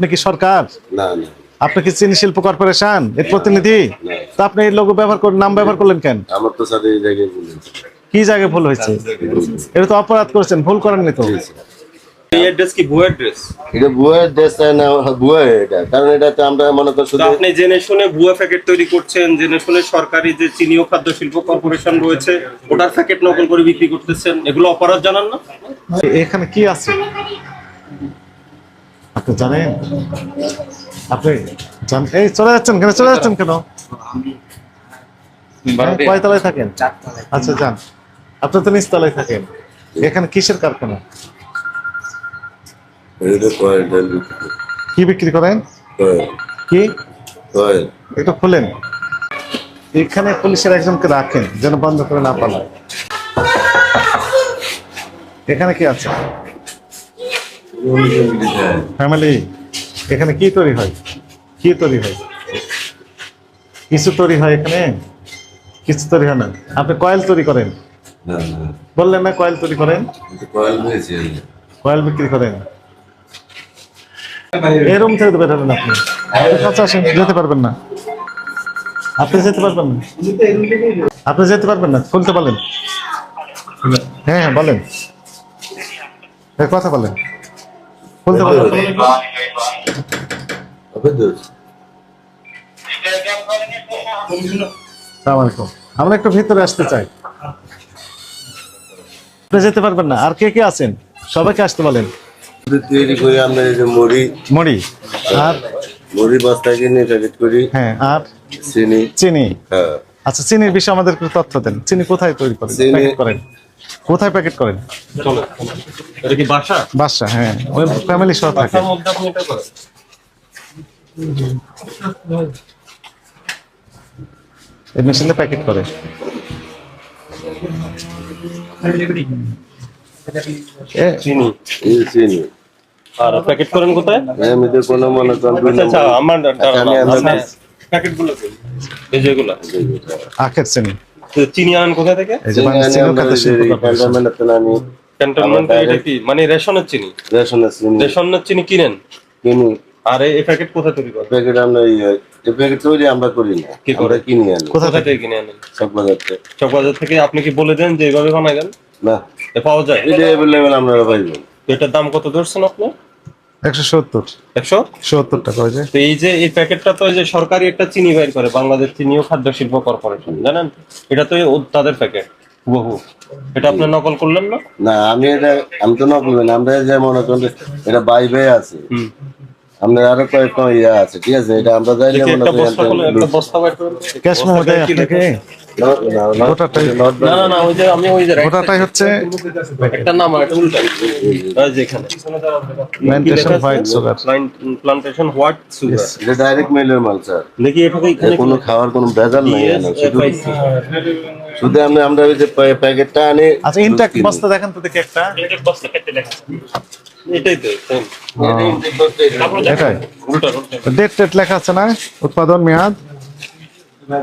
আপনি কি সরকার? না না। আপনি কি চিনি শিল্প কর্পোরেশন? এর প্রতিনিধি? তা আপনি এই লোগো ব্যবহার করে নাম ব্যবহার করলেন কেন? আমার তো স্যার এই জায়গায় বলেছে কি জায়গায় ভুল হয়েছে? এটা তো অপরাধ করেছেন ভুল করেননি তো। এই অ্যাড্রেস কি ভুয়া অ্যাড্রেস এটা দেশ তাই না? বুয়ে এটা। কারণ এটাতে আমরা মনে করি শুধু আপনি জেনে শুনে ভুয়া প্যাকেট তৈরি করছেন জেনে শুনে সরকারি যে চিনি ও খাদ্য শিল্প কর্পোরেশন রয়েছে ওটার প্যাকেট নকল করে বিক্রি করতেছেন। এগুলো অপরাধ জানান না? এখানে কি আছে? আপনি জানেন? আপনি এই চলে যাচ্ছেন কেন? চলে যাচ্ছেন কেন? হ্যাঁ, কয়তলায় থাকেন? আচ্ছা যান। আপনি তো নিচতলায় থাকেন। এখানে কিসের কারখানা? কি বিক্রি করেন? কি? একটু খুলেন। এখানে পুলিশের একজনকে রাখেন যেন বন্ধ করে না পালায়। এখানে কি আছে? ফ্যামিলি এখানে কি তৈরি হয়? কি তৈরি হয়? কিছু তৈরি হয় এখানে? কিছু তৈরি হয় না। আপনি কয়েল তৈরি করেন। বললেন না কয়েল তৈরি করেন? কয়েল বিক্রি করেন। এই রুম থেকে তো বেরোবেন আপনি। কাছে আসেন যেতে পারবেন না। আপনি যেতে পারবেন না। আপনি যেতে পারবেন না খুলতে বলেন। হ্যাঁ হ্যাঁ বলেন। কথা বলেন। খুলতে আলাইকুম। আমরা একটু ভিতরে আসতে চাই। যেতে পারবেন না। আর কে কে আছেন? সবাইকে আসতে বলেন। শুধু তৈরি করে আমরা এই যে মুড়ি। মরি আর? মুড়ি বস্তা কিনে প্যাকেট করি। হ্যাঁ আর? চিনি। চিনি। হ্যাঁ। আচ্ছা চিনির বিষয়ে আমাদের তথ্য দেন। চিনি কোথায় তৈরি করেন? করেন। কোথায় প্যাকেট করেন? চলো। এটা কি বাসা? বাসা হ্যাঁ। ওই ফ্যামিলি সহ থাকে। এই মেশিনে প্যাকেট করে। এ, চিনি চিনি। আর প্যাকেট করেন কোথায়? এমনিতে কোনো মনে করেন আচ্ছা আচ্ছা আমার প্যাকেটগুলো এই যেগুলো। আখের চিনি। তো চিনি আনেন কোথা থেকে? আমরা ক্যান্টনমেন্ট এটা কি? মানে রেশনের চিনি? রেশনের চিনি। রেশনের চিনি কিনেন? কিনি। আর এই প্যাকেট কোথা তৈরি করেন? প্যাকেট আমরা এই প্যাকেট তৈরি আমরা করি না। কি করে? আমরা কিনি আনি। কোথা থেকে? কিনে আনেন? বাজার থেকে। চক বাজার থেকে আপনি কি বলে দেন যে এইভাবে বানাবেন না। এ পাওয়া যায়? এটা অ্যাভেলেবেল আপনারা পাইবেন এটার দাম কত ধরছেন আপনি? একশো সত্তর। একশো? সত্তর টাকা হয়েছে তো এই যে এই প্যাকেটটা তো যে সরকারি একটা চিনি বের করে বাংলাদেশ চিনি ও খাদ্য শিল্প কর্পোরেশন জানেন? এটা তো তাদের প্যাকেট বহু এটা আপনি নকল করলেন না? না আমি এটা আমি তো নকল না আমরা যে মনে করেন যে এটা বাই বাই আছে। আপনার আরও কয়েক ইয়ে আছে ঠিক আছে? এটা আমরা দেখি মনে একটা বস্তা বস্তা বের করেন ক্যাশ মেমো দেয় আপনাকে? গোটাটাই না না না ওই যে আমি ওই যে গোটাটাই হচ্ছে একটা নাম আর উল্টা। ওই plantation white sugar plantation what sugar এটা ডাইরেক্ট মেলের মাল স্যার দেখি এটা এখানে কোনো খাওয়ার কোনো ভেজাল নাই শুধু আমরা আমরা ওই যে প্যাকেটটা আনি আচ্ছা ইনটেক কিনি। বস্তা দেখেন তো দেখি একটা। এটাই তো এটাই। উল্টা উল্টা ডেট টেট লেখা আছে না? উৎপাদন মেয়াদ? না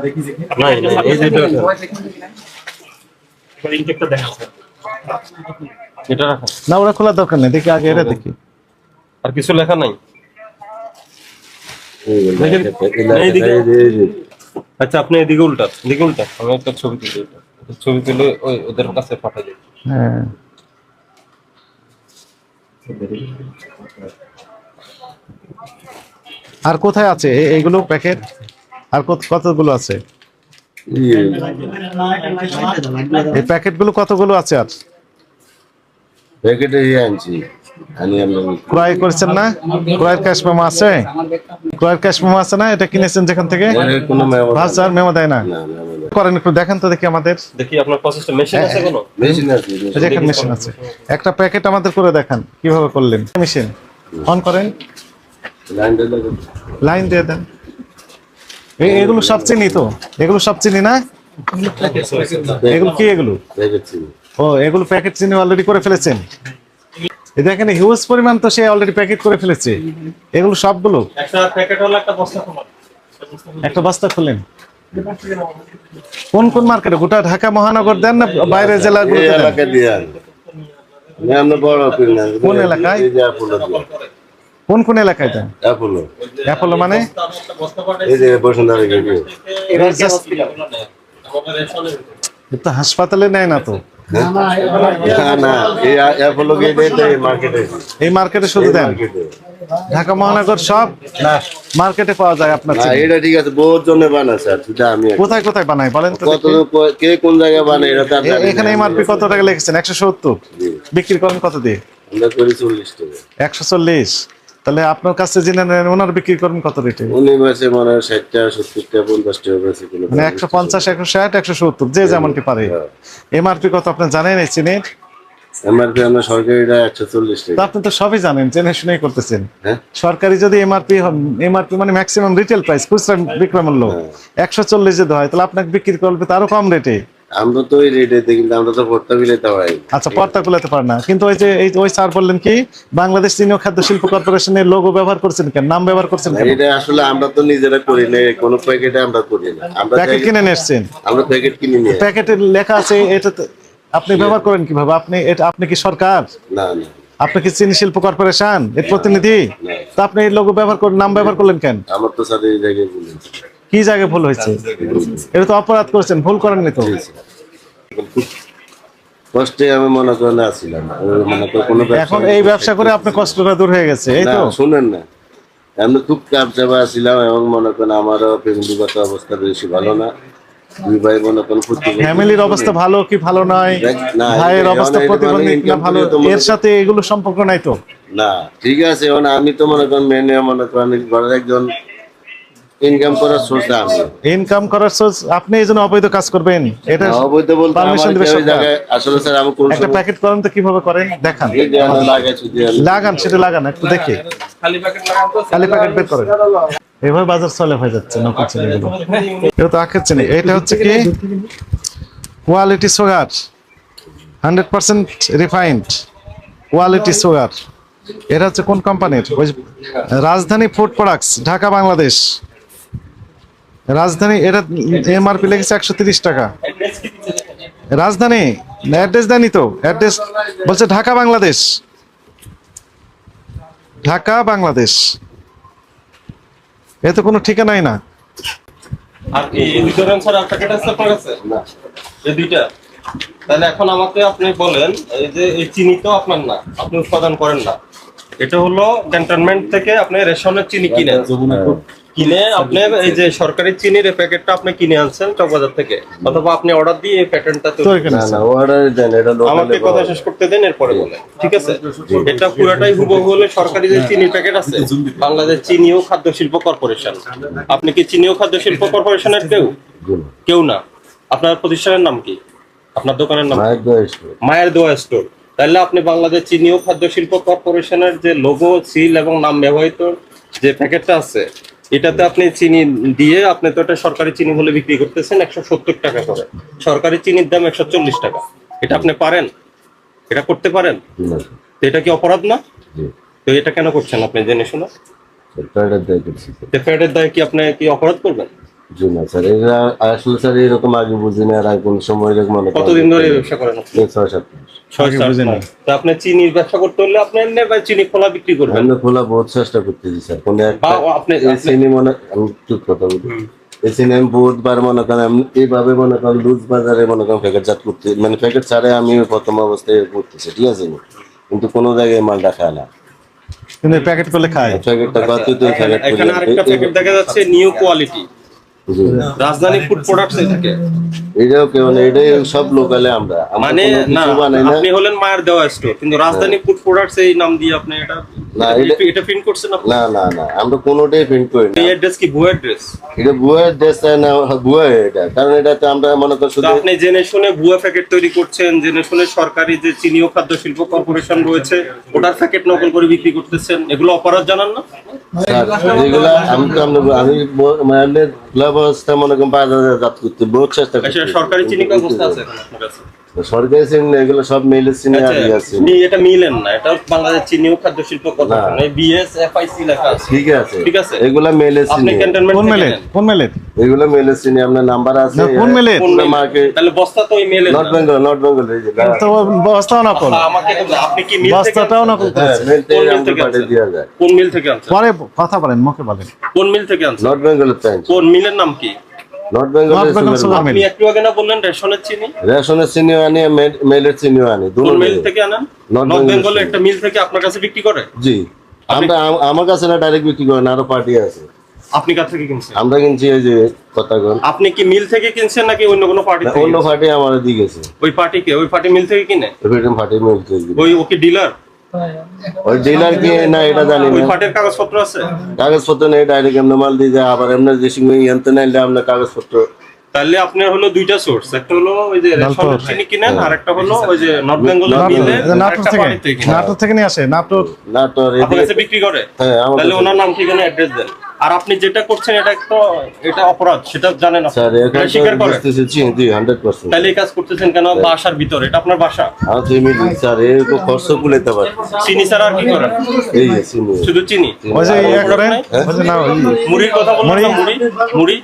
এই যে- এই যে এটা এটা রাখেন না ওরা খোলার দরকার নেই দেখি আগে এটা দেখি। আর কিছু লেখা নাই। আচ্ছা আপনি এদিকে উল্টা এদিকে উল্টা। আমি একটা ছবি তুলি ছবি তুলে ওই ওদের কাছে পাঠাই দিই। হ্যাঁ। আর কোথায় আছে? এইগুলো প্যাকেট? আর কত কতগুলো আছে? এই প্যাকেটগুলো কতগুলো আছে আর? প্যাকেটে ইয়ে আনছি। আনি আমরা ক্রয় করেছেন না? ক্রয়ের ক্যাশ মেমো আছে? ক্রয়ের ক্যাশ মেমো আছে না? এটা কিনেছেন যেখান থেকে? এর কোনো মেমো দেয় না। করেন একটু দেখেন তো দেখি আমাদের। দেখি আপনার প্রসেসটা মেশিন আছে কোনো? মেশিন আছে এই যে মেশিন আছে। একটা প্যাকেট আমাদের করে দেখান কীভাবে করলেন? মেশিন অন করেন। লাইনটা লাগে লাইন দিয়ে দেন। এগুলো সব চিনি তো? এগুলো সব চিনি না? এগুলো কি এগুলো? ও এগুলো প্যাকেট চিনি অলরেডি করে ফেলেছেন। দেখেন হিউজ পরিমাণ তো সে অলরেডি প্যাকেট করে ফেলেছে। এগুলো সবগুলো? একটা বস্তা খোলা একটা বস্তা খুললেন কোন কোন মার্কেটে গোটা ঢাকা মহানগর দেন না বাইরে জেলাগুলো কোন এলাকায়? কোন কোন এলাকায় দেন অ্যাপোলো। অ্যাপোলো মানে? এই যে বসুন্ধরা গেটে এবার just- এ তো হাসপাতালে নেয় না তো? না না এই মার্কেটে। এই মার্কেটে শুধু দেন? ঢাকা মহানগর সব মার্কেটে পাওয়া যায় আপনার না এটা ঠিক আছে বহুত বানায় স্যার শুধু আমি কোথায় কোথায় বানায় বলেন তো কত কে কোন জায়গায় বানায় এটা জানি এখানে। এমআরপি কত টাকা লিখেছেন? একশো সত্তর? জি। বিক্রি করেন কত দিয়ে? আমরা করি চল্লিশ টাকা। একশো চল্লিশ? তাহলে আপনার কাছে জেনে নেন ওনার বিক্রি করেন কত রেটে? উনি মাসে মনে হয় টাকা সত্তর টাকা বেশি মানে একশো পঞ্চাশ একশো ষাট একশো সত্তর যে যেমনটি পারে। এমআরপি কত আপনি জানেন এই চিনির এমআরপি আমরা সরকারিটা একশো চল্লিশ টাকা। আপনি তো সবই জানেন জেনে শুনেই করতেছেন। হ্যাঁ। সরকারি যদি এমআরপি এমআরপি মানে ম্যাক্সিমাম রিটেল প্রাইস খুচরা বিক্রয় মূল্য। একশো চল্লিশ যদি হয় তাহলে আপনাকে বিক্রি করবে তারও কম রেটে। আমরা তো ওই রেটেতে কিন্তু আমরা তো ভর্তা বিলেতে হয় আচ্ছা পর্দা খুলাতে পারে না। কিন্তু ওই যে এই ওই স্যার বললেন কি বাংলাদেশ চীন খাদ্য শিল্প কর্পোরেশনের লোগো ব্যবহার করছেন কেন? নাম ব্যবহার করছেন কেন? এটা আসলে আমরা তো নিজেরা করি না কোনো প্যাকেটে আমরা করি না। আমরা প্যাকেট কিনে নিয়ে এসছেন? আমরা প্যাকেট কিনে নিয়ে প্যাকেটে লেখা আছে এটা আপনি ব্যবহার করেন কীভাবে? আপনি এটা আপনি কি সরকার? না না। আপনি কি চিনি শিল্প কর্পোরেশন? এর প্রতিনিধি? তা আপনি এই লোগো ব্যবহার করেন নাম ব্যবহার করলেন কেন? আমার তো স্যার এই জায়গায় বলি কি জায়গায় ভুল হয়েছে? এটা তো অপরাধ করেছেন ভুল করেননি তো? কষ্টে আমি মনে করেন আসছিলাম আমি করি কোনো ব্যবসা এখন এই ব্যবসা করে আপনার কষ্টটা দূর হয়ে গেছে এই তো? শুনেন না। আমি খুব কাপ চাপা আসছিলাম এবং মনে করেন আমারও ফ্যামিলিগত অবস্থা বেশি ভালো না। দুই ভাই মনে করেন ফ্যামিলির অবস্থা ভালো কি ভালো নয়? ভাইয়ের অবস্থা প্রতিবন্ধী না ভালো? করে তো মনে- এর সাথে এগুলো সম্পর্ক নাই তো? না ঠিক আছে আমি তো মনে করেন মেনে মনে করেন ঘরের একজন ইনকাম করার সোর্স আমি ইনকাম করার সোর্স আপনি এই জন্য অবৈধ কাজ করবেন। এটা অবৈধ বলতে দিবে সরকার। আসলে স্যার আমি কোন একটা প্যাকেট করেন তো কীভাবে করেন? দেখান। লাগান সেটা লাগান একটু দেখি। খালি প্যাকেট লাগান তো খালি প্যাকেট বের করেন। এভাবে বাজার চলে হয়ে যাচ্ছে নকল চিনিগুলো এটা তো আখের চিনি। এটা হচ্ছে কি? Quality sugar hundred percent refined quality sugar এটা হচ্ছে কোন কোম্পানির ওই রাজধানী ফুড প্রোডাক্টস ঢাকা বাংলাদেশ। রাজধানী এটা এমআরপি লেগেছে একশো তিরিশ টাকা। রাজধানী অ্যাড্রেস দেয়নি তো? অ্যাড্রেস বলছে ঢাকা বাংলাদেশ। ঢাকা বাংলাদেশ। এ তো কোনো ঠিকানাই না। আর এই এই দুটো স্যার আর প্যাকেট আছে? আপনার কাছে না। এই দুইটা। তাহলে এখন আমাকে আপনি বলেন এই যে এই চিনি তো আপনার না আপনি উৎপাদন করেন না। এটা হলো ক্যান্টনমেন্ট থেকে আপনি রেশনের চিনি কিনেন। কিনে আপনি এই যে সরকারি চিনির এই প্যাকেটটা আপনি কিনে আনছেন চকবাজার থেকে অথবা আপনি অর্ডার দিয়ে এই প্যাটার্নটা তৈরি না না অর্ডার দেন এটা আমাকে কথা শেষ করতে দেন এরপরে বলে ঠিক আছে? এটা পুরোটাই হুবহু হলে সরকারি যে চিনির প্যাকেট আছে বাংলাদেশ চিনি ও খাদ্য শিল্প কর্পোরেশন। আপনি কি চিনি ও খাদ্য শিল্প কর্পোরেশনের কেউ? কেউ না। আপনার প্রতিষ্ঠানের নাম কি? আপনার দোকানের নাম মায়ের মায়ের দোয়া স্টোর। তাহলে আপনি বাংলাদেশ চিনি ও খাদ্য শিল্প কর্পোরেশনের যে লোগো সিল এবং নাম ব্যবহৃত যে প্যাকেটটা আছে এটাতে আপনি চিনি দিয়ে আপনি তো এটা সরকারি চিনি বলে বিক্রি করতেছেন একশো সত্তর টাকা করে। সরকারি চিনির দাম একশো চল্লিশ টাকা। এটা আপনি পারেন? এটা করতে পারেন? তো এটা কি অপরাধ না? তো এটা কেন করছেন আপনি জেনে শুনে? ফ্যাটের দায় কি আপনি কি অপরাধ করবেন? জি না স্যার। এটা আসলে স্যার এরকম আগে বুঝি না আর আর কোন সময় এরকম কতদিন ধরে ব্যবসা করেন? ছয় সাত মাস। তো আপনি চিনির ব্যবসা করতে হলে আপনি এমনি বা চিনি খোলা বিক্রি করবেন। আমি খোলা বহুত চেষ্টা করতেছি স্যার। কোন আপনি চিনি মনে আমি ঠিক কথা বলি। এই চিনি আমি বহুতবার মনে করেন আমি এইভাবে মনে করেন লুজ বাজারে মনে করেন প্যাকেট জাত করতে মানে প্যাকেট আমি প্রথম অবস্থায় করতেছি ঠিক আছে? কিন্তু কোনো জায়গায় মালটা খায় না। কিন্তু প্যাকেট করলে খায়। প্যাকেটটা কত তো প্যাকেট এখানে আরেকটা প্যাকেট দেখা যাচ্ছে new quality Rajdhani food products এটাকে এটাও কেউ না এটাই সব লোকালে আমরা। মানে না আপনি হলেন মায়ের দেওয়া স্টোর কিন্তু রাজধানী ফুড প্রোডাক্টস এই নাম দিয়ে আপনি এটা না, এটা- এটা- এটা প্রিন্ট করছেন আপনি? না না না আমরা কোনোটাই প্রিন্ট করি না। এই অ্যাড্রেস কি ভুয়া অ্যাড্রেস এটা ভুয়ার দেশ না ভুয়া এটা। কারণ এটাতে আমরা মনে করি শুধু আপনি জেনে শুনে ভুয়া প্যাকেট তৈরি করছেন জেনে শুনে সরকারি যে চিনি ও খাদ্য শিল্প কর্পোরেশন রয়েছে ওটার প্যাকেট নকল করে বিক্রি করতেছেন। এগুলো অপরাধ জানান না? যেগুলা আমি তো আমি মানে মনে করেন বাজারে জাত করতে বহুত চেষ্টা আচ্ছা করছি। সরকারি চিনি কি অবস্থা আছে এখন আপনার কাছে? সরকারি চিনি এগুলো সব মেলের চিনি আচ্ছা, আর আছে। মি- এটা মিলেন না এটা বাংলাদেশ চিনি ও খাদ্য শিল্প না। বিএস এফআইসি লেখা আছে। ঠিক আছে। ঠিক আছে। এগুলা মেলের আপনি চিনি ক্যান্টনমেন্ট কোন কোন এগুলো মেলের চিনি আপনার নাম্বার আছে না, কোন? কোন? মার্কেট তাহলে বস্তা তো নর্থ বেঙ্গল নর্থ বেঙ্গল এই যে তো বস্তাও নকল আচ্ছা, আমাকে আপনি কি মিল থেকে বস্তাটাও আনছেন? নকল হ্যাঁ কোন মিল থেকে পাঠিয়ে যায়। কোন মিল থেকে আনছেন? পরে কথা বলেন মুখে বলেন। কোন মিল থেকে আনছেন? নর্থ বেঙ্গলের টাইম কোন মিলের নাম কি? নর্থ বেঙ্গল। আপনি একটু আগে না বললেন রেশনের চিনি? রেশনের চিনিও আনি মেলের চিনিও আনি দুটো মিল থেকে আনেন? নর্থ নর্থ বেঙ্গল বেঙ্গলের একটা মিল থেকে আপনার কাছে বিক্রি করে? জি। আমরা আমার কাছে না ডাইরেক্ট বিক্রি করেন আরও পার্টি আছে। আপনি কাছ থেকে কিনছেন? আমরা কিনছি এই যে কথাগণ আপনি কি মিল থেকে কিনছেন নাকি অন্য কোনো পার্টি থেকে অন্য পার্টি আমার দিয়ে গেছে। ওই পার্টিকে ওই পার্টি মিল থেকে কিনে? এফএটিএম পার্টি মিল থেকে ওই ওকে ডিলার ওই ডিলার কি না এটা জানি না। পার্টির কাগজপত্র আছে? কাগজপত্র নেই ডাইরেক্ট এমনি মাল দিয়ে যায় আবার এমনি এনতে নাইলে কাগজপত্র। তাহলে আপনার হলো দুইটা সোর্স একটা হলো ওই যে রেশনের চিনি কিনেন আর একটা হলো ওই যে নর্থ বেঙ্গল মিলে নাটোর থেকে। নাটোর নিয়ে আসে নাটোর। না তো আর আপনার এদিকে- বিক্রি করে? হ্যাঁ তাহলে ওনার নাম ঠিকানা অ্যাড্রেস দেন। আর আপনি যেটা করছেন এটা একটা এটা অপরাধ সেটা জানেন আপনি। স্যার এটা এখন স্বীকার করেন? বুঝতেছি জি জি তাহলে কাজ করতেছেন কেন? বাসার ভিতর এটা আপনার বাসা? তো স্যার এরকম খরচ কুলাইতে পারে চিনি ছাড়া আর কি করেন? এই যে চিনি। শুধু চিনি? ওই যে ইয়ে করেন হ্যাঁ? ওই না মুড়ির কথা বললেন না মুড়ি? মুড়ি?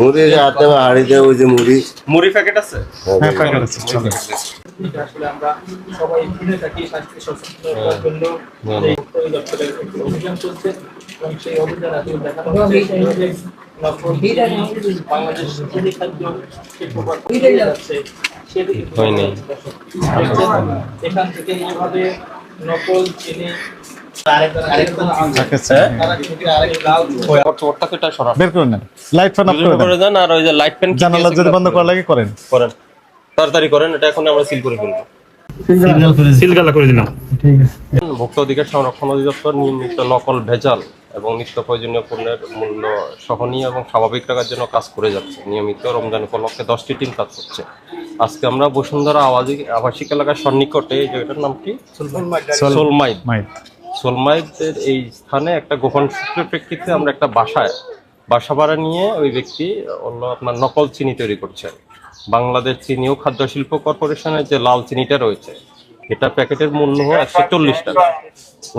মুড়ি হাতে বা হাড়িতে ওই যে মুড়ি। মুড়ি প্যাকেট আছে? হ্যাঁ প্যাকেট আছে চলে। আসলে আমরা সবাই থাকি স্বাস্থ্য সচেতনতার জন্য। এই দপ্তরের একটি অভিযান চলছে। সেই দেখানো বাংলাদেশ এখান থেকে এইভাবে নকল চিনি তাড়াতাড়ি করেন এটা এখন আমরা সিল করে ফেলব। সিলগালা করে দিলাম ভোক্তা অধিকার সংরক্ষণ অধিদপ্তর নিয়মিত নকল ভেজাল এবং নিত্য প্রয়োজনীয় পণ্যের মূল্য সহনীয় এবং স্বাভাবিক রাখার জন্য কাজ করে যাচ্ছে। নিয়মিত রমজান উপলক্ষে দশটি টিম কাজ করছে। আজকে আমরা বসুন্ধরা আবাসিক আবাসিক এলাকার সন্নিকটে এই জায়গাটার নাম কি? সোলমাইদ সোলমাইদের এই স্থানে একটা গোপন সূত্রের প্রেক্ষিতে আমরা একটা বাসায় বাসা ভাড়া নিয়ে ওই ব্যক্তি অন্য আপনার নকল চিনি তৈরি করছেন। বাংলাদেশ চিনি ও খাদ্য শিল্প কর্পোরেশনের যে লাল চিনিটা রয়েছে এটা প্যাকেটের মূল্য একশো চল্লিশ টাকা।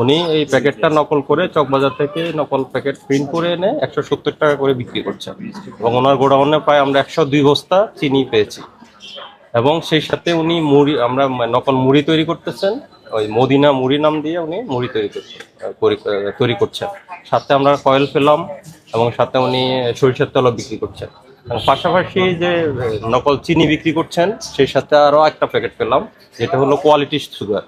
উনি এই প্যাকেটটা নকল করে চকবাজার থেকে নকল প্যাকেট প্রিন্ট করে এনে একশো সত্তর টাকা করে বিক্রি করছেন। এবং ওনার গোডাউনে প্রায় আমরা একশো দুই বস্তা চিনি পেয়েছি। এবং সেই সাথে উনি মুড়ি আমরা নকল মুড়ি তৈরি করতেছেন। ওই মদিনা মুড়ি নাম দিয়ে উনি মুড়ি তৈরি করছেন তৈরি করছেন। সাথে আমরা কয়েল পেলাম এবং সাথে উনি সরিষার তেলও বিক্রি করছেন। পাশাপাশি যে নকল চিনি বিক্রি করছেন, সেই সাথে আরও একটা প্যাকেট পেলাম, যেটা হলো কোয়ালিটি সুগার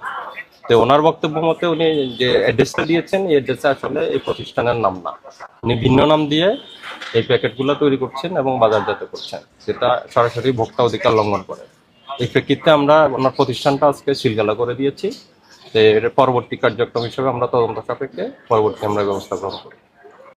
তো ওনার বক্তব্য মতে উনি যে অ্যাড্রেসটা দিয়েছেন, এই অ্যাড্রেসে আসলে এই প্রতিষ্ঠানের নাম না। উনি ভিন্ন নাম দিয়ে এই প্যাকেটগুলো তৈরি করছেন এবং বাজারজাত করছেন, যেটা সরাসরি ভোক্তা অধিকার লঙ্ঘন করে। এই প্রেক্ষিতে আমরা ওনার প্রতিষ্ঠানটা আজকে সিলগালা করে দিয়েছি। এর পরবর্তী কার্যক্রম হিসেবে আমরা তদন্ত সাপেক্ষে পরবর্তী আমরা ব্যবস্থা গ্রহণ করি।